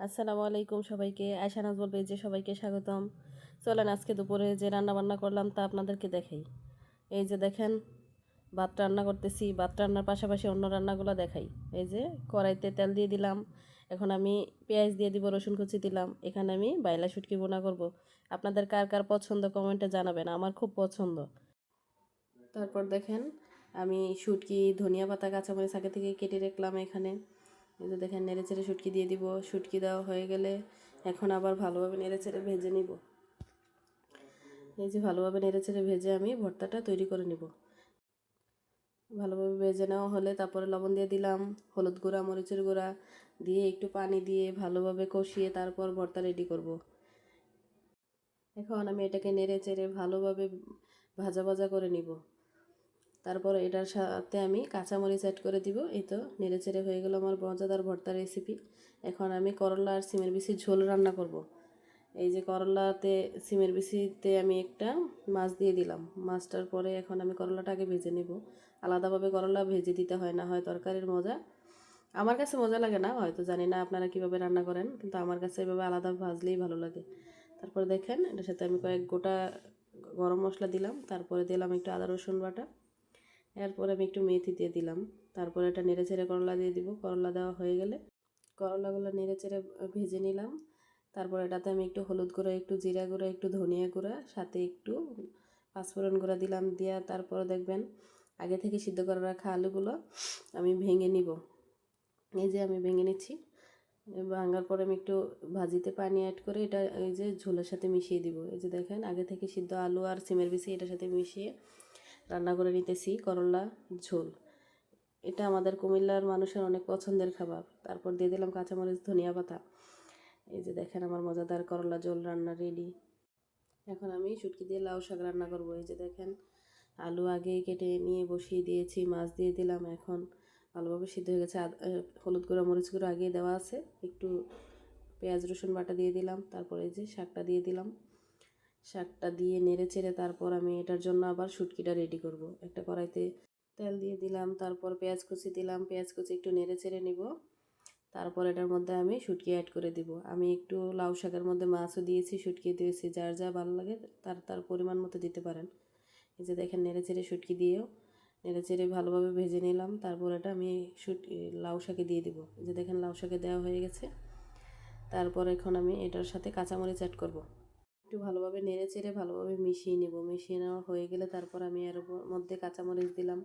আসসালামু আলাইকুম সবাইকে। আয়সানাজ বলবে যে সবাইকে স্বাগতম। চলেন আজকে দুপুরে যে রান্না বান্না করলাম তা আপনাদেরকে দেখাই। এই যে দেখেন, ভাত রান্না করতেছি। ভাত রান্নার পাশাপাশি অন্য রান্নাগুলো দেখাই। এই যে কড়াইতে তেল দিয়ে দিলাম। এখন আমি পেঁয়াজ দিয়ে দিব, রসুন কুচি দিলাম। এখানে আমি বাইলা শুটকি বোনা করব। আপনাদের কার কার পছন্দ কমেন্টে জানাবেন, আমার খুব পছন্দ। তারপর দেখেন, আমি শুটকি, ধনিয়া পাতা, কাঁচামরিচ আগে থেকে কেটে রাখলাম এখানে। যে দেখেন, নেড়ে চেড়ে শুটকি দিয়ে দিব। শুটকি দেওয়া হয়ে গেলে এখন আবার ভালোভাবে নেড়ে ছেড়ে ভেজে নিব। এই যে ভালোভাবে নেড়ে ছেড়ে ভেজে আমি ভর্তাটা তৈরি করে নিব। ভালোভাবে ভেজে নেওয়া হলে তারপরে লবণ দিয়ে দিলাম, হলুদ গুঁড়া, মরিচের গুঁড়া দিয়ে একটু পানি দিয়ে ভালোভাবে কষিয়ে তারপর ভর্তা রেডি করব। এখন আমি এটাকে নেড়ে চেড়ে ভালোভাবে ভাজা ভাজা করে নিব। তারপর এটার সাথে আমি কাঁচামরিচ অ্যাড করে দিব। এই তো নেড়ে চেড়ে হয়ে গেল আমার মজাদার ভর্তা রেসিপি এখন আমি করলা আর সিমের বিচির ঝোল রান্না করব। এই যে করলাতে, সিমের বিচিতে আমি একটা মাছ দিয়ে দিলাম। মাছটার পরে এখন আমি করলাটাকে ভেজে নেব। আলাদাভাবে করলা ভেজে দিতে হয় না, হয় তরকারির মজা। আমার কাছে মজা লাগে না, হয়তো জানি না আপনারা কীভাবে রান্না করেন, কিন্তু আমার কাছে এভাবে আলাদা ভাজলেই ভালো লাগে। তারপর দেখেন, এটার সাথে আমি কয়েক গোটা গরম মশলা দিলাম। তারপরে দিলাম একটু আদা রসুন বাটা। এরপর আমি একটু মেথি দিয়ে দিলাম। তারপর এটা নেড়ে চেড়ে করলা দিয়ে দিব। করলা দেওয়া হয়ে গেলে করলাগুলো নেড়ে চেড়ে ভেজে নিলাম। তারপর এটাতে আমি একটু হলুদ গুঁড়া, একটু জিরা গুঁড়া, একটু ধনিয়া গুঁড়া, সাথে একটু পাঁচফোড়ন গুঁড়া দিলাম। দিয়া তারপর দেখবেন আগে থেকে সিদ্ধ করে রাখা আলুগুলো আমি ভেঙে নিব। এই যে আমি ভেঙে নিচ্ছি। ভাঙার পরে আমি একটু ভাজিতে পানি অ্যাড করে এটা এই যে ঝোলের সাথে মিশিয়ে দিব। এই যে দেখেন, আগে থেকে সিদ্ধ আলু আর সিমের বিচি এটার সাথে মিশিয়ে রান্না করে নিতেছি করলা, ঝোল। এটা আমাদের কুমিল্লার মানুষের অনেক পছন্দের খাবার। তারপর দিয়ে দিলাম কাঁচামরিচ, ধনিয়া পাতা। এই যে দেখেন আমার মজাদার করলা ঝোল রান্না রেডি এখন আমি শুটকি দিয়ে লাউ শাক রান্না করব। এই যে দেখেন, আলু আগে কেটে নিয়ে বসিয়ে দিয়েছি, মাছ দিয়ে দিলাম এখন। ভালোভাবে সিদ্ধ হয়ে গেছে। হলুদ গুঁড়ো, মরিচ গুঁড়ো আগে দেওয়া আছে। একটু পেঁয়াজ, রসুন বাটা দিয়ে দিলাম। তারপরে যে শাকটা দিয়ে দিলাম। শাকটা দিয়ে নেড়ে চেড়ে তারপর আমি এটার জন্য আবার শুটকিটা রেডি করব। একটা কড়াইতে তেল দিয়ে দিলাম, তারপর পেঁয়াজ কুচি দিলাম, পেঁয়াজ কুচি একটু নেড়ে চেড়ে নিব। তারপর এটার মধ্যে আমি শুটকি অ্যাড করে দিব। আমি একটু লাউ শাকের মধ্যে মাছও দিয়েছি, শুটকি দিয়েছি, যার যা ভালো লাগে তার তার পরিমাণ মতো দিতে পারেন। এই যে দেখেন নেড়ে চেড়ে শুটকি দিয়েও নেড়ে চেড়ে ভালোভাবে ভেজে নিলাম, তারপর এটা আমি শুট লাউ শাকে দিয়ে দিব। এই যে দেখেন লাউ শাকে দেওয়া হয়ে গেছে। তারপর এখন আমি এটার সাথে কাঁচামরিচ অ্যাড করব। একটু ভালোভাবে নেড়ে চেড়ে ভালোভাবে মিশিয়ে নেব। মিশিয়ে নেওয়া হয়ে গেলে তারপর আমি এর ওপর মধ্যে কাঁচামরিচ দিলাম।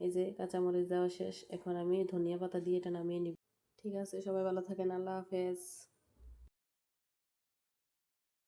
এই যে কাঁচামরিচ দেওয়া শেষ, এখন আমি ধনিয়া পাতা দিয়ে এটা নামিয়ে নিব। ঠিক আছে, সবাই ভালো থাকেন, আল্লাহ হাফেজ।